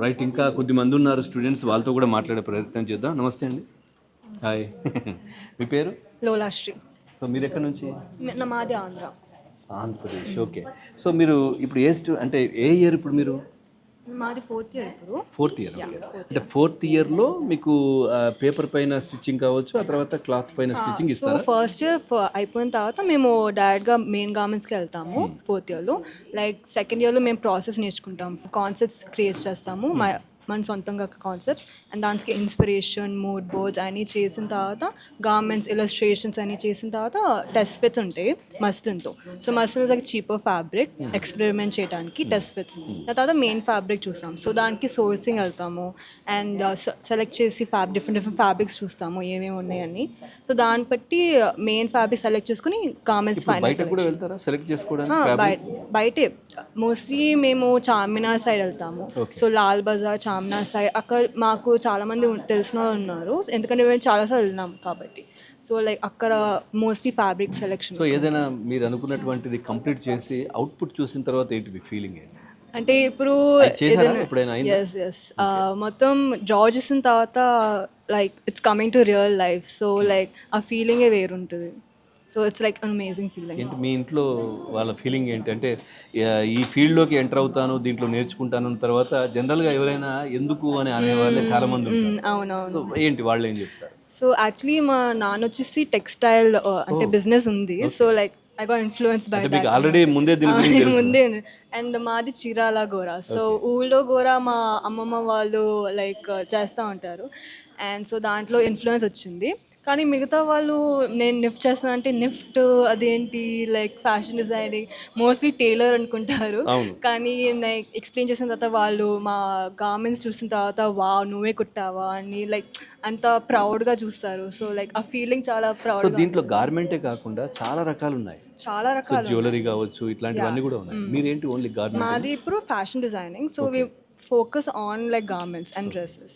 Right ఇంకా కొద్ది మంది ఉన్నారు స్టూడెంట్స్ వాళ్ళతో కూడా మాట్లాడే ప్రయత్నం చేద్దాం. నమస్తే అండి. హాయ్. మీ పేరు? లోలాశ్రీ సో మీరు ఎక్కడి నుంచి? మాది ఆంధ్ర. ఆంధ్రప్రదేశ్. ఓకే. సో మీరు ఇప్పుడు ఏ స్టూ అంటే ఏ ఇయర్ ఇప్పుడు మీరు? మాది ఫోర్త్ ఇయర్ ఇప్పుడు. ఫోర్త్ ఇయర్ అంటే ఫోర్త్ ఇయర్లో మీకు పేపర్ పైన స్టిచ్చింగ్ కావచ్చు ఆ తర్వాత క్లాత్ పైన స్టిచ్చింగ్ సో ఇస్తారా? ఫస్ట్ ఇయర్ అయిపోయిన తర్వాత మేము డైరెక్ట్గా మెయిన్ గార్మెంట్స్కి వెళ్తాము ఫోర్త్ ఇయర్లో లైక్ సెకండ్ ఇయర్లో మేము ప్రాసెస్ నేర్చుకుంటాం. కాన్సెప్ట్స్ క్రియేట్ చేస్తాము. మా మన సొంతంగా కాన్సెప్ట్స్ అండ్ దానికి ఇన్స్పిరేషన్ మూడ్ బోర్డ్స్ అన్నీ చేసిన తర్వాత గార్మెంట్స్ ఇలస్ట్రేషన్స్ అన్నీ చేసిన తర్వాత టెస్ట్ ఫిట్స్ ఉంటాయి మస్లిన్తో so muslin like cheaper fabric experiment చేయడానికి టెస్ట్ ఫిట్స్ తర్వాత మెయిన్ ఫ్యాబ్రిక్ చూస్తాం. సో దానికి సోర్సింగ్ వెళ్తాము. అండ్ సెలెక్ట్ చేసి ఫ్యాబ్ డిఫరెంట్ డిఫరెంట్ ఫ్యాబ్రిక్స్ చూస్తాము ఏమేమి ఉన్నాయని. సో దాన్ని బట్టి మెయిన్ ఫ్యాబ్రిక్ సెలెక్ట్ చేసుకుని గార్మెంట్స్ ఫైనల్ బయట బయటే మోస్ట్లీ మేము చార్మినార్ సైడ్ వెళ్తాము. సో లాల్ బజార్ చార్మినార్ సైడ్ అక్కడ మాకు చాలా మంది ఉన్- తెలిసిన వాళ్ళు ఉన్నారు. ఎందుకంటే మేము చాలాసార్లు వెళ్ళినాం కాబట్టి. సో లైక్ అక్కడ మోస్ట్లీ ఫ్యాబ్రిక్ సెలెక్షన్ సో ఏదైనా మీరు అనుకున్నటువంటిది కంప్లీట్ చేసి అవుట్పుట్ చూసిన తర్వాత ఏంటి మీ ఫీలింగ్ ఏంటి? అంటే ఇప్పుడు? ఎస్ ఎస్ మొత్తం డ్రా చేసిన తర్వాత like it's coming to real life so like ఆ ఫీలింగే వేరుంటుంది. So it's like amazing feeling ఏంటి మీ ఇంట్లో వాళ్ళ ఫీలింగ్ ఏంటి అంటే ఆ, ఈ ఫీల్డ్లోకి ఎంటర్ అవుతాను దీంట్లో నేర్చుకుంటాను తర్వాత జనరల్గా ఎవరైనా ఎందుకు అని అనేవాళ్ళే చాలా మంది అవునవును. సో ఏంటి వాళ్ళు ఏం చెప్తారు? సో యాక్చువల్లీ మా నాన్న వచ్చేసి టెక్స్టైల్ అంటే బిజినెస్ ఉంది. So like I got influence by already ముందే. ముందే. అండ్ మాది చీరాల గోర. సో ఊళ్ళో గోర మా అమ్మమ్మ వాళ్ళు లైక్ చేస్తూ ఉంటారు. అండ్ సో దాంట్లో ఇన్ఫ్లుయెన్స్ వచ్చింది. కానీ మిగతా వాళ్ళు నేను నిఫ్ట్ చేస్తాను అంటే నిఫ్ట్ అదేంటి like fashion designing mostly tailor అనుకుంటారు. కానీ లైక్ ఎక్స్ప్లెయిన్ చేసిన తర్వాత వాళ్ళు మా గార్మెంట్స్ చూసిన తర్వాత వా నువ్వే కుట్టావా? అని లైక్ అంత ప్రౌడ్గా చూస్తారు. సో లైక్ ఆ ఫీలింగ్ చాలా ప్రౌడ్ దీంట్లో గార్మెంటే కాకుండా చాలా రకాలు ఉన్నాయి. చాలా రకాలు జ్యువెలరీ కావచ్చు ఇట్లాంటివన్నీ కూడా ఉన్నాయి. మీరేంటి ఓన్లీ గార్మెంట్ మాది ఇప్పుడు fashion designing so we focus on like garments and dresses